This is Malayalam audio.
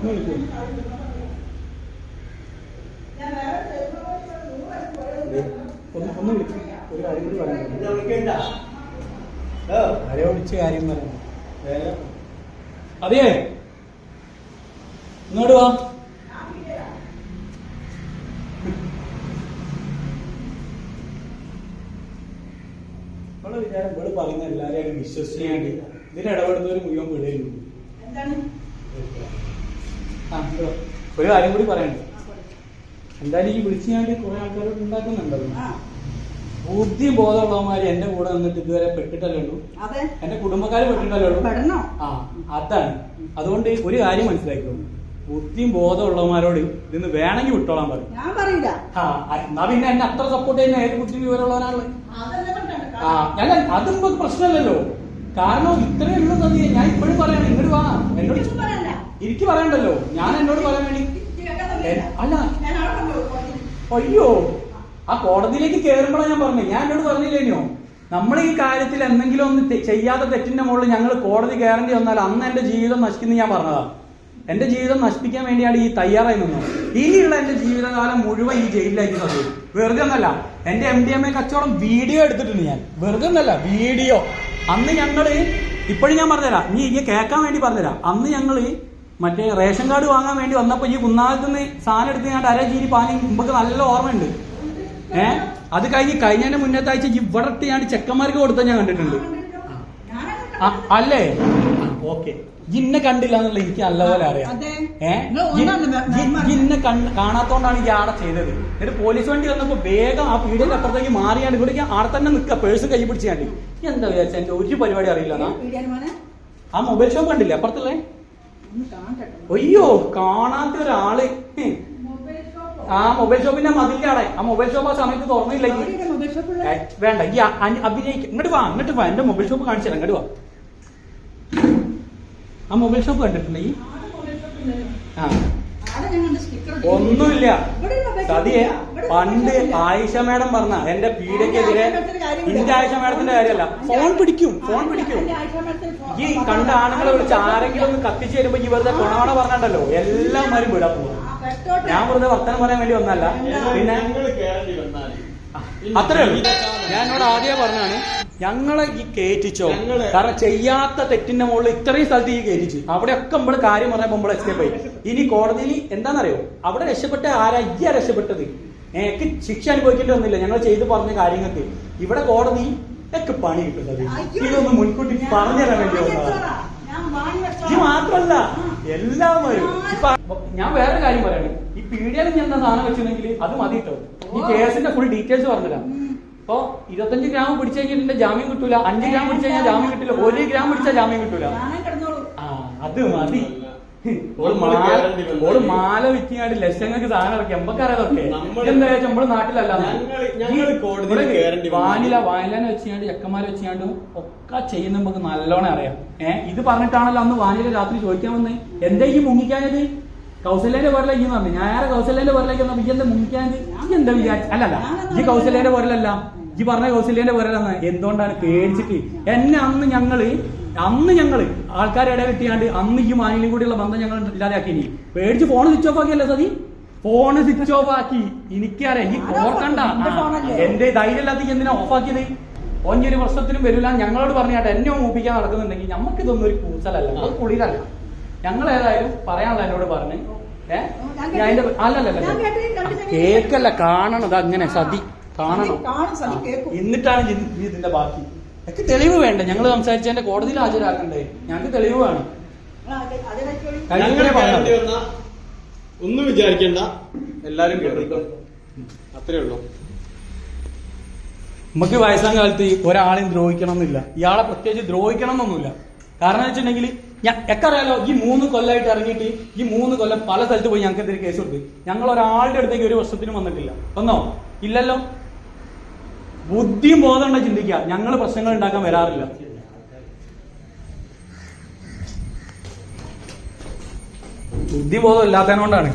ഒന്ന് വിളിക്കൂ. ഒരു കാര്യം കൂടി പറയാനുണ്ട്. ആരെയോ വിളിച്ച് കാര്യം പറയാം അതെ ഇങ്ങോട്ട് വാ നമ്മളെ വിചാരം ഇവിടെ പറയുന്ന എല്ലാവരെയും വിശ്വസിക്കാണ്ട് ഇതിൽ ഇടപെടുന്നവർ മുഴുവൻ വിടയിലുള്ളൂ ആ, ഇതോ. ഒരു കാര്യം കൂടി പറയണ്ടേ. എന്തായാലും ഈ വിളിച്ചാണ്ട് കുറെ ആൾക്കാരോട് ഉണ്ടാക്കുന്നുണ്ടല്ലോ. ബുദ്ധി ബോധമുള്ളവന്മാര് എന്റെ കൂടെ നിന്നിട്ട് ഇതുവരെ പെട്ടിട്ടല്ലേ ഉള്ളൂ? എന്റെ കുടുംബക്കാര് പെട്ടിട്ടല്ലേ ഉള്ളൂ? ആ അതാണ്. അതുകൊണ്ട് ഒരു കാര്യം മനസ്സിലാക്കിയോ ബുദ്ധിയും ബോധമുള്ളവന്മാരോട് ഇതിന്ന് വേണമെങ്കിൽ വിട്ടോളാൻ പറയും. ഞാൻ പറയില്ല. ആ എന്നാ പിന്നെ എന്നെ അത്ര സപ്പോർട്ട് ചെയ്യുന്ന ഏത് ബുദ്ധി വിവരമുള്ളവനാണ്. ആ ഞാൻ അതും പ്രശ്നമല്ലല്ലോ. കാരണം ഇത്രയേ ഉള്ളൂ സതി ഞാൻ ഇപ്പോഴും പറയാണ് ഇങ്ങോട്ട് വാ. എന്നോട് എനിക്കും പറയണ്ടല്ലോ. ഞാൻ എന്നോട് പറയാൻ വേണ്ടി. അല്ല. അയ്യോ. ആ കോടതിയിലേക്ക് കയറുമ്പോഴാണ് ഞാൻ പറഞ്ഞത് ഞാൻ എന്നോട് പറഞ്ഞില്ലേനോ നമ്മൾ ഈ കാര്യത്തിൽ എന്തെങ്കിലും ഒന്ന് ചെയ്യാത്ത തെറ്റിന്റെ മുകളിൽ ഞങ്ങൾ കോടതി കയറേണ്ടി വന്നാൽ അന്ന് എന്റെ ജീവിതം നശിക്കുന്ന ഞാൻ പറഞ്ഞതാ. എന്റെ ജീവിതം നശിപ്പിക്കാൻ വേണ്ടിയാണ് ഈ തയ്യാറായി നിന്നത്. ഇനിയുള്ള എന്റെ ജീവിതകാലം മുഴുവൻ ഈ ജയിലിലായിരിക്കും സത്യം വെറുതെ ഒന്നല്ല. എന്റെ എം ഡി എം എ കച്ചവടം വീഡിയോ എടുത്തിട്ടുണ്ട് ഞാൻ. വെറുതെ ഒന്നല്ല വീഡിയോ. അന്ന് ഞങ്ങൾ ഇപ്പോഴും ഞാൻ പറഞ്ഞുതരാം. നീ ഇങ്ങനെ കേൾക്കാൻ വേണ്ടി പറഞ്ഞുതരാം. അന്ന് ഞങ്ങൾ മറ്റേ റേഷൻ കാർഡ് വാങ്ങാൻ വേണ്ടി വന്നപ്പോ ഈ കുന്നാലത്ത് നിന്ന് സാധനം എടുത്ത് ഞാൻ അര ജീരി പാനി മുമ്പൊക്കെ നല്ല ഓർമ്മയുണ്ട്. ഏ? അത് കഴിഞ്ഞ് കഴിഞ്ഞതിന് മുന്നത്തെ ആഴ്ച ഇവിടെ ഇട്ട് ഞാൻ ചെക്കന്മാർക്ക് കൊടുത്ത ഞാൻ കണ്ടിട്ടുണ്ട്. അല്ലേ? ഓക്കെ. ഇന്നെ കണ്ടില്ല എന്നുള്ള എനിക്ക് നല്ലപോലെ അറിയാം. ഏ? ഇന്നെ കാണാത്തോണ്ടാണ് ഈ ആടെ ചെയ്തത്. എന്നിട്ട് പോലീസ് വണ്ടി വന്നപ്പോ വേഗം ആ പീടിയുടെ അപ്പുറത്തേക്ക് മാറിയാണ് ഇവിടെ ആടെ തന്നെ നിൽക്കുക പേഴ്സ് കൈ പിടിച്ചാണ്ട് എന്താ വിചാരിച്ചാൽ എന്റെ ഒരു പരിപാടി അറിയില്ല ആ മൊബൈൽ ഷോപ്പ് കണ്ടില്ലേ കേട്ടോ. അയ്യോ കാണാത്ത ഒരാൾ? ആ മൊബൈൽ ഷോപ്പിന്റെ മതിലാണ് ആ മൊബൈൽ ഷോപ്പ് ആ സമയത്ത്? ഏ, വേണ്ട ഈ അഭിനയിക്ക്. ഇങ്ങോട്ട് വാ ഇങ്ങോട്ട് വാ. എന്റെ മൊബൈൽ ഷോപ്പ് കാണിച്ചു തരാം. ഇങ്ങോട്ട് വാ. ആ മൊബൈൽ ഷോപ്പ് കണ്ടിട്ടുണ്ട് ഈ. ആ. ഒന്നുമില്ല. ഇവിടെ സതിയെ. ഇവിടെ പണ്ട് ആയിഷ മേഡം പറഞ്ഞ എന്റെ പീഡയ്ക്കെതിരെ ഇന്റെ ആയിഷ മേഡത്തിന്റെ കാര്യമല്ല. ഫോൺ പിടിക്കും ഫോൺ പിടിക്കും. ഈ കണ്ട ആണുങ്ങളെ വിളിച്ച് ആരെങ്കിലും ഒന്ന് കത്തിച്ചു തരുമ്പോ ഈ വെറുതെ കൊണവണ പറഞ്ഞിട്ടല്ലോ എല്ലാവരും വിടാൻ പോകും. ഞാൻ വെറുതെ വർത്തനം പറയാൻ വേണ്ടി വന്നല്ല പിന്നെ അത്രേ ഉള്ളൂ. ഞാൻ എന്നോട് ആദ്യമേ പറഞ്ഞാണ് ഞങ്ങളെ ഈ കേറ്റിച്ചോ? കാരണം ചെയ്യാത്ത തെറ്റിന്റെ മുകളിൽ ഇത്രയും സ്ഥലത്ത് ഈ കേറ്റിച്ച്. അവിടെയൊക്കെ നമ്മൾ കാര്യം പറയാൻ നമ്മൾ എസ്കേപ്പ് ആയി. ഇനി കോടതിയിൽ എന്താണെന്നറിയോ? അവിടെ രക്ഷപ്പെട്ട ആരാ ഈ രക്ഷപ്പെട്ടത്? എനിക്ക് ശിക്ഷ അനുഭവിക്കേണ്ടി വന്നില്ല. ഞങ്ങൾ ചെയ്തു പറഞ്ഞ കാര്യങ്ങൾക്ക് ഇവിടെ കോടതി ഒക്കെ പണി കിട്ടുന്നത്. ഇതൊന്ന് മുൻകൂട്ടി പറഞ്ഞു തരാൻ വേണ്ടി. ഇത് മാത്രമല്ല മാത്രല്ല ആ. എല്ലാവരും ഞാൻ വേറെ കാര്യം പറയണേ ഈ പീഡിയയിൽ ഞാൻ എന്താ സാധനം വെച്ചിട്ടുണ്ടെങ്കിൽ അത് മതി കേട്ടോ ഈ കേസിന്റെ ഫുൾ ഡീറ്റെയിൽസ് പറഞ്ഞുതരാം. ഇപ്പൊ ഇരുപത്തഞ്ച് ഗ്രാം പിടിച്ചു കഴിഞ്ഞിട്ടുണ്ട് ജാമ്യം കിട്ടൂല. അഞ്ച് ഗ്രാം പിടിച്ചു കഴിഞ്ഞാൽ ജാമ്യം കിട്ടില്ല ഒരു ഗ്രാം പിടിച്ചാൽ ജാമ്യം കിട്ടൂല. ആ അത് മതി. ഓൾ മാല വിറ്റിങ്ങാണ്ട് ലക്ഷങ്ങൾക്ക് സാധനം ഇറക്കി. എമ്പക്കറിയാതൊക്കെ നമ്മൾ എന്താ വെച്ചാൽ നമ്മൾ നാട്ടിലല്ല. വാനില വാനിലനെ വെച്ചാണ്ട് ചെക്കന്മാരെ വെച്ചാണ്ട് ഒക്കെ ചെയ്യുന്ന നമുക്ക് നല്ലോണം അറിയാം. ഏഹ് ഇത് പറഞ്ഞിട്ടാണല്ലോ അന്ന് വാനില രാത്രി ചോദിക്കാൻ വന്നേ. എന്താ ഈ മുങ്ങിക്കാഞ്ഞത്? കൗസല്യന്റെ പേരിലേക്ക് പറഞ്ഞു. ഞാൻ ആരെ കൗസല്യന്റെ പേരിലേക്ക് വന്നപ്പോ ഈ എന്താ മുങ്ങിക്കാഞ്ഞത്? ഈ എന്താ വിചാരിച്ചു അല്ലല്ല ഈ കൗസല്യന്റെ പേരിലല്ല. ഈ പറഞ്ഞ കൗസല്യന്റെ പേരിലെന്ന് എന്തുകൊണ്ടാണ് പേടിച്ചിട്ട്? എന്നെ അന്ന് ഞങ്ങൾ അന്ന് ഞങ്ങൾ ആൾക്കാരെ ഇട കിട്ടിയാണ്ട് അന്ന് ഈ മാനിലും കൂടിയുള്ള ബന്ധം ഞങ്ങൾ ഇല്ലാതാക്കി ഇനി പേടിച്ച് ഫോൺ സ്വിച്ച് ഓഫ് ആക്കിയല്ലേ സതി? ഫോണ് സ്വിച്ച് ഓഫ് ആക്കി. എനിക്കറിയാം. ഈ ഓർക്കണ്ട എന്റെ ധൈര്യമില്ലാത്ത എന്തിനാ ഓഫ് ആക്കിയത്? ഒഞ്ഞൊരു പ്രശ്നത്തിനും വരില്ല ഞങ്ങളോട് പറഞ്ഞാട്ടെ എന്നെ മൂപ്പിക്കാൻ നടക്കുന്നുണ്ടെങ്കിൽ നമുക്ക് ഇതൊന്നും ഒരു കൂച്ചലല്ല അത് കുളിരല്ല. ഞങ്ങൾ ഏതായാലും പറയാനുള്ള എന്നോട് പറഞ്ഞ് ഏഹ് അല്ലല്ല കേക്കല്ല കാണണം. അത് അങ്ങനെ സതി. കാണണം. എന്നിട്ടാണ് ഇതിന്റെ ബാക്കി. എനിക്ക് തെളിവ് വേണ്ട. ഞങ്ങൾ സംസാരിച്ചതിന്റെ കോടതിയിൽ ഹാജരാക്കണ്ടേ? ഞങ്ങൾക്ക് തെളിവ് വേണം. ഒന്നും വിചാരിക്കണ്ട. എല്ലാരും അത്രേ ഉള്ളൂ. നമുക്ക് വയസ്സാം കാലത്ത് ഒരാളെയും ദ്രോഹിക്കണം എന്നില്ല ഇയാളെ പ്രത്യേകിച്ച് ദ്രോഹിക്കണം എന്നൊന്നുമില്ല കാരണം വെച്ചിട്ടുണ്ടെങ്കിൽ ഞാൻ എക്കറിയാലോ ഈ മൂന്ന് കൊല്ലമായിട്ട് ഇറങ്ങിയിട്ട് ഈ മൂന്ന് കൊല്ലം പല സ്ഥലത്ത് പോയി ഞങ്ങൾക്ക് എന്തെങ്കിലും കേസ് കൊടുത്ത്. ഞങ്ങൾ ഒരാളുടെ അടുത്തേക്ക് ഒരു വർഷത്തിനും വന്നിട്ടില്ല. വന്നോ? ഇല്ലല്ലോ? ബുദ്ധിയും ബോധം ഉണ്ടെങ്കിൽ ചിന്തിക്കുക. ഞങ്ങൾ പ്രശ്നങ്ങൾ ഉണ്ടാക്കാൻ വരാറില്ല. ബുദ്ധിബോധം ഇല്ലാത്തതിനോണ്ടാണ്